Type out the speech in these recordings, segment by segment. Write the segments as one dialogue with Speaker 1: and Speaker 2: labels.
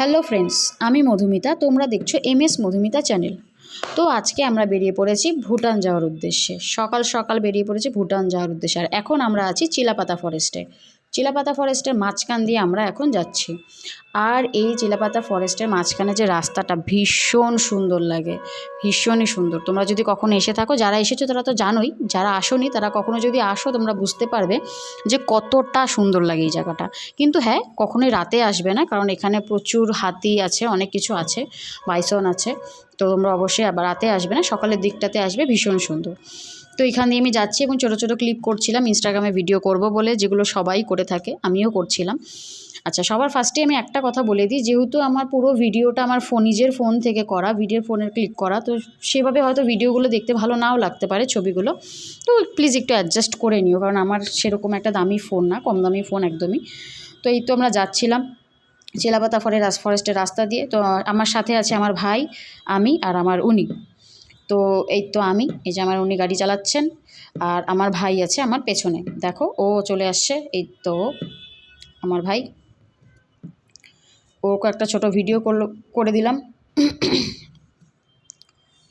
Speaker 1: Hello friends, আমি মধুমিতা, তোমরা দেখছ এম এস মধুমিতা চ্যানেল। তো আজকে আমরা বেরিয়ে পড়েছি ভুটান যাওয়ার উদ্দেশ্যে। সকাল সকাল বেরিয়ে পড়েছি ভুটান যাওয়ার উদ্দেশ্যে। আর এখন আমরা আছি চিলাপাতা ফরেস্টে চিলাপাতা ফরেস্টের মাঝখান দিয়ে আমরা এখন যাচ্ছি। আর এই চিলাপাতা ফরেস্টের মাঝখানে যে রাস্তাটা ভীষণ সুন্দর লাগে, ভীষণই সুন্দর। তোমরা যদি কখনো এসে থাকো, যারা এসেছ তারা তো জানোই, যারা আসোনি তারা কখনো যদি আসো তোমরা বুঝতে পারবে যে কতটা সুন্দর লাগে এই জায়গাটা। কিন্তু হ্যাঁ কখনোই রাতে আসবে না, কারণ এখানে প্রচুর হাতি আছে, অনেক কিছু আছে, বাইসন আছে। তো তোমরা অবশ্যই রাতে আসবে না, সকালের দিকটাতে আসবে, ভীষণ সুন্দর। তো এখান দিয়ে আমি যাচ্ছি এবং ছোটো ছোটো ক্লিপ করছিলাম ইনস্টাগ্রামে ভিডিও করব বলে, যেগুলো সবাই করে থাকে, আমিও করছিলাম। আচ্ছা সবার ফার্স্টে আমি একটা কথা বলে দিই, যেহেতু আমার পুরো ভিডিওটা আমার ফোন নিজের ফোন থেকে করা ভিডিওর ফোনের ক্লিক করা, তো সেভাবে হয়তো ভিডিওগুলো দেখতে ভালো নাও লাগতে পারে ছবিগুলো। তো প্লিজ একটু অ্যাডজাস্ট করে নিও, কারণ আমার সেরকম একটা দামি ফোন না, কম দামি ফোন একদমই। তো এই তো আমরা যাচ্ছিলাম চেলাপাতা ফরের ফরেস্টের রাস্তা দিয়ে। তো আমার সাথে আছে আমার ভাই, আমি আর আমার উনি। তো এই তো আমি, এই যে আমার উনি গাড়ি চালাচ্ছেন আর আমার ভাই আছে আমার পেছনে। দেখো, ও চলে আসছে, এই তো আমার ভাই। ওকে একটা ছোট ভিডিও করল, করে দিলাম।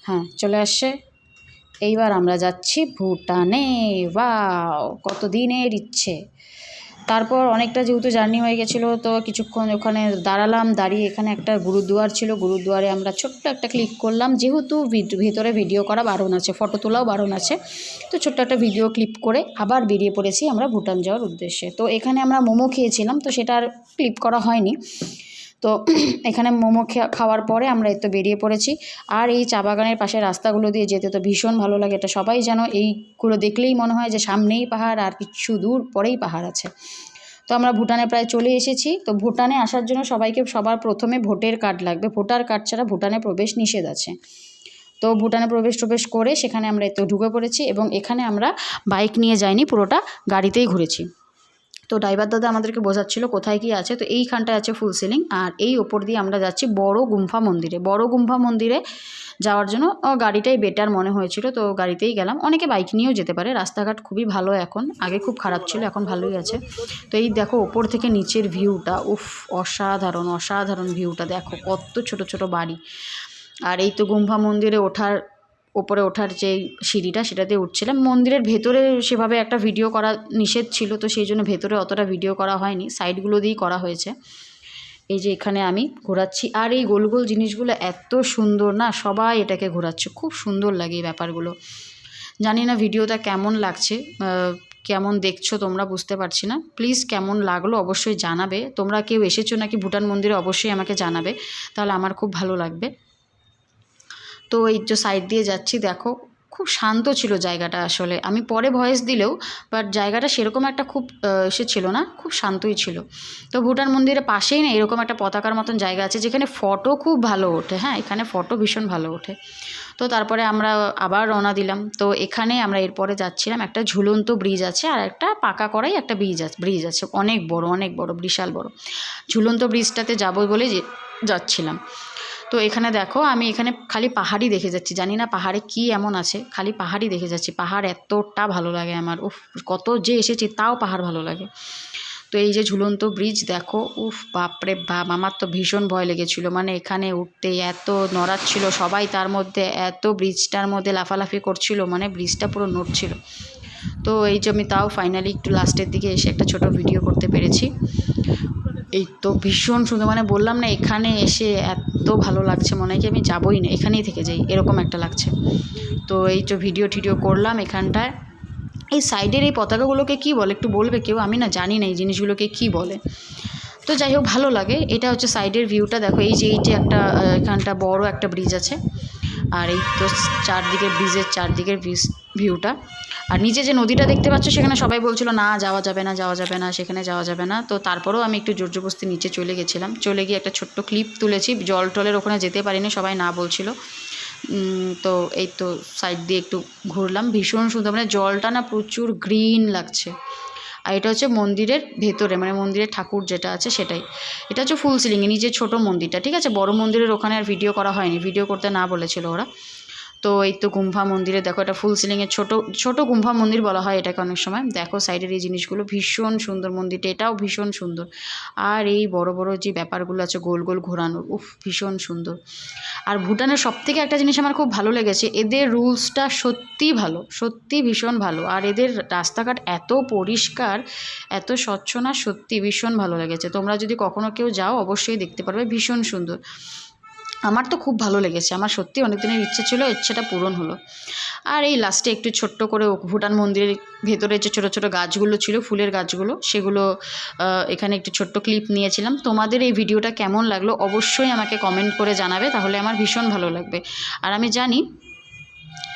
Speaker 1: হ্যাঁ চলে আসছে। এইবার আমরা যাচ্ছি ভুটানে। ওয়াও কত দিনের ইচ্ছে। তারপর অনেকটা যেহেতু জার্নি হয়ে গেছিল, তো কিছুক্ষণ ওখানে দাঁড়ালাম, দাঁড়িয়ে এখানে একটা গুরুদুয়ার ছিল, গুরুদুয়ারে আমরা ছোট্ট একটা ক্লিক করলাম, যেহেতু ভেতরে ভিডিও করা বারণ আছে ফটো তোলাও বারণ আছে, তো ছোট্ট একটা ভিডিও ক্লিপ করে আবার বেরিয়ে পড়েছি আমরা ভুটান যাওয়ার উদ্দেশ্যে। তো এখানে আমরা মোমো খেয়েছিলাম, তো সেটা আর ক্লিপ করা হয়নি। তো এখানে মোমো খাওয়ার পরে আমরা এই তো বেরিয়ে পড়েছি। আর এই চা বাগানের পাশে রাস্তাগুলো দিয়ে যেতে তো ভীষণ ভালো লাগে। এটা সবাই যেন এইগুলো দেখলেই মনে হয় যে সামনেই পাহাড় আর কিছু দূর পরেই পাহাড় আছে। তো আমরা ভুটানে প্রায় চলে এসেছি। তো ভুটানে আসার জন্য সবাইকে সবার প্রথমে ভোটের কার্ড লাগবে। ভোটার কার্ড ছাড়া ভুটানে প্রবেশ নিষেধ আছে। তো ভুটানে প্রবেশ প্রবেশ করে সেখানে আমরা এই তো ঢুকে পড়েছি এবং এখানে আমরা বাইক নিয়ে যাইনি, পুরোটা গাড়িতেই ঘুরেছি। তো ড্রাইভার দাদা আমাদেরকে বোঝাচ্ছিল কোথায় কি আছে। তো এইখানটায় আছে ফুল সিলিং আর এই ওপর দিয়ে আমরা যাচ্ছি বড় গুম্ফা মন্দিরে। বড় গুম্ফা মন্দিরে যাওয়ার জন্য গাড়িটাই বেটার মনে হয়েছিল। তো গাড়িতেই গেলাম। অনেকে বাইক নিয়েও যেতে পারে। রাস্তাঘাট খুবই ভালো এখন। আগে খুব খারাপ ছিল, এখন ভালোই আছে। তো এই দেখো ওপর থেকে নিচের ভিউটা উফ, অসাধারণ অসাধারণ ভিউটা দেখো কত ছোট ছোট বাড়ি। আর এই তো গুম্ফা মন্দিরে ওঠার ওপরে ওঠার যে সিঁড়িটা সেটাতে উঠছিলাম। মন্দিরের ভেতরে সেভাবে একটা ভিডিও করা নিষেধ ছিল, তো সেই জন্য ভেতরে অতটা ভিডিও করা হয়নি। সাইডগুলো দিয়েই করা হয়েছে। এই যে এখানে আমি ঘোরাচ্ছি। আর এই গোল গোল জিনিসগুলো এত সুন্দর না, সবাই এটাকে ঘোরাচ্ছে। খুব সুন্দর লাগে এই ব্যাপারগুলো। জানি না ভিডিওটা কেমন লাগছে কেমন দেখছ তোমরা বুঝতে পারছি না। প্লিজ কেমন লাগল অবশ্যই জানাবে। তোমরা কেউ এসেছ নাকি ভুটান মন্দিরে, অবশ্যই আমাকে জানাবে। তাহলে আমার খুব ভালো লাগবে। তো এই যে সাইড দিয়ে যাচ্ছি, দেখো, খুব শান্ত ছিল জায়গাটা আসলে। আমি পরে ভয়েস দিলেও বাট জায়গাটা সেরকম একটা খুব সে ছিল না, খুব শান্তই ছিল। তো ভুটান মন্দিরের পাশেই না এরকম একটা পতাকার মতন জায়গা আছে, যেখানে ফটো খুব ভালো ওঠে হ্যাঁ এখানে ফটো ভীষণ ভালো ওঠে। তো তারপরে আমরা আবার রওনা দিলাম। তো এখানে আমরা এরপরে যাচ্ছিলাম, একটা ঝুলন্ত ব্রিজ আছে আর একটা পাকা করাই একটা ব্রিজ আছে ব্রিজ আছে, অনেক বড় অনেক বড়, বিশাল বড়। ঝুলন্ত ব্রিজটাতে যাব বলে যাচ্ছিলাম। তো এখানে দেখো, আমি এখানে খালি পাহাড়ই দেখে যাচ্ছি। জানি না পাহাড়ে কি এমন আছে, খালি পাহাড়ই দেখে যাচ্ছি। পাহাড় এতটা ভালো লাগে আমার, উফ, কত যে এসেছি তাও পাহাড় ভালো লাগে। তো এই যে ঝুলন্ত ব্রিজ দেখো, উফ, বাপরে বাপ, আমার তো ভীষণ ভয় লেগেছিল। মানে এখানে উঠতে এত নড়াচ্ছিল, সবাই তার মধ্যে এত ব্রিজটার মধ্যে লাফালাফি করছিল মানে ব্রিজটা পুরো নড়ছিল। তো এই যে আমি তাও ফাইনালি একটু লাস্টের দিকে এসে একটা ছোট ভিডিও করতে পেরেছি। এই তো ভীষণ সুন্দর মানে বললাম না এখানে এসে এত ভালো লাগছে, মনে হয় কি আমি যাবোই না, এখানেই থেকে যাই, এরকম একটা লাগছে। তো এই যে ভিডিও টিডিও করলাম এখানটায়। এই সাইডের এই পতাকাগুলোকে কি বলে, একটু বলবে কেউ? আমি না জানি না এই জিনিসগুলোকে কি বলে। তো যাই হোক, ভালো লাগে, এটা হচ্ছে সাইডের ভিউটা দেখো এই যে এই যে একটা এখানটা বড় একটা ব্রিজ আছে। আর এই তো চারদিকে ব্রিজের চারদিকের ব্রিজ ভিউটা। আর নিচে যে নদীটা দেখতে পাচ্ছ, সেখানে সবাই বলছিল, না, যাওয়া যাবে না, যাওয়া যাবে না, সেখানে যাওয়া যাবে না। তো তারপরেও আমি একটু জোর জবস্তি নিচে চলে গেছিলাম। চলে গিয়ে একটা ছোট্ট ক্লিপ তুলেছি। জল টলের ওখানে যেতে পারিনি, সবাই না বলছিল। তো এই তো সাইড দিয়ে একটু ঘুরলাম। ভীষণ সুন্দর মানে জলটা না প্রচুর গ্রিন লাগছে। আর এটা হচ্ছে মন্দিরের ভেতরে মানে মন্দিরের ঠাকুর যেটা আছে সেটাই। এটা হচ্ছে ফুল সিলিংয়ে নিজের ছোটো মন্দিরটা, ঠিক আছে? বড় মন্দিরের ওখানে আর ভিডিও করা হয়নি ভিডিও করতে না বলেছিল ওরা। তো এই তো গুম্ফা মন্দিরে, দেখো এটা ফুল সিলিংয়ের ছোটো ছোটো গুম্ফা মন্দির বলা হয় এটাকে অনেক সময়। দেখো সাইডের এই জিনিসগুলো ভীষণ সুন্দর মন্দিরটা, এটাও ভীষণ সুন্দর। আর এই বড় বড় যে ব্যাপারগুলো আছে গোল গোল ঘোরানোর, উফ, ভীষণ সুন্দর। আর ভুটানের সব থেকে একটা জিনিস আমার খুব ভালো লেগেছে, এদের রুলসটা সত্যিই ভালো সত্যি ভীষণ ভালো। আর এদের রাস্তাঘাট এত পরিষ্কার, এত স্বচ্ছ না সত্যি ভীষণ ভালো লেগেছে। তোমরা যদি কখনো কেউ যাও, অবশ্যই দেখতে পারবে, ভীষণ সুন্দর। আমার তো খুব ভালো লেগেছে। আমার সত্যি অনেক দিনের ইচ্ছে ছিল, ইচ্ছেটা পূরণ হলো। আর এই লাস্টে একটু ছোট্ট করে ভুটান মন্দিরের ভেতরে যে ছোটো ছোটো গাছগুলো ছিল, ফুলের গাছগুলো, সেগুলো এখানে একটু ছোট্ট ক্লিপ নিয়েছিলাম। তোমাদের এই ভিডিওটা কেমন লাগল অবশ্যই আমাকে কমেন্ট করে জানাবে, তাহলে আমার ভীষণ ভালো লাগবে। আর আমি জানি,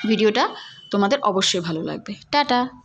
Speaker 1: ভিডিওটা তোমাদের অবশ্যই ভালো লাগবে। টাটা!